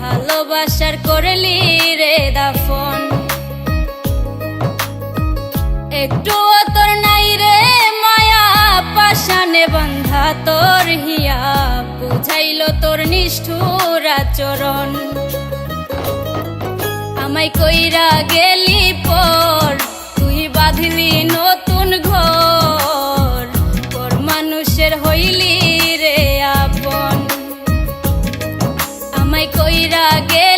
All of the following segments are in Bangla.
ভালোবাসার করলি রে দাফন। একটু তোর নাই রে মায়া পাশানে বন্ধা তোর হিয়া, বুঝাইল তোর নিষ্ঠুর আচরণ। আমায় কইরা গেলি পর, তুই বাঁধলি কইরা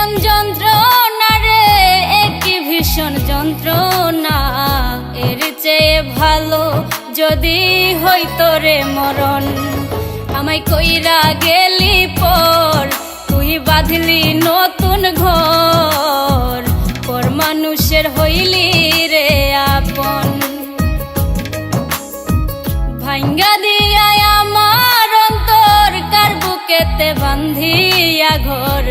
কেমন যন্ত্রণা রে একই ভীষণ যন্ত্রণা। এর চেয়ে ভালো যদি হইতো রে মরণ। আমায় কইরা গেলি পর, তুই বাঁধলি নতুন ঘর। পর মানুষের হইলি রে আপন। ভাঙ্গা দিয়া আমার অন্তর, কার বুকেতে বান্ধিয়া ঘর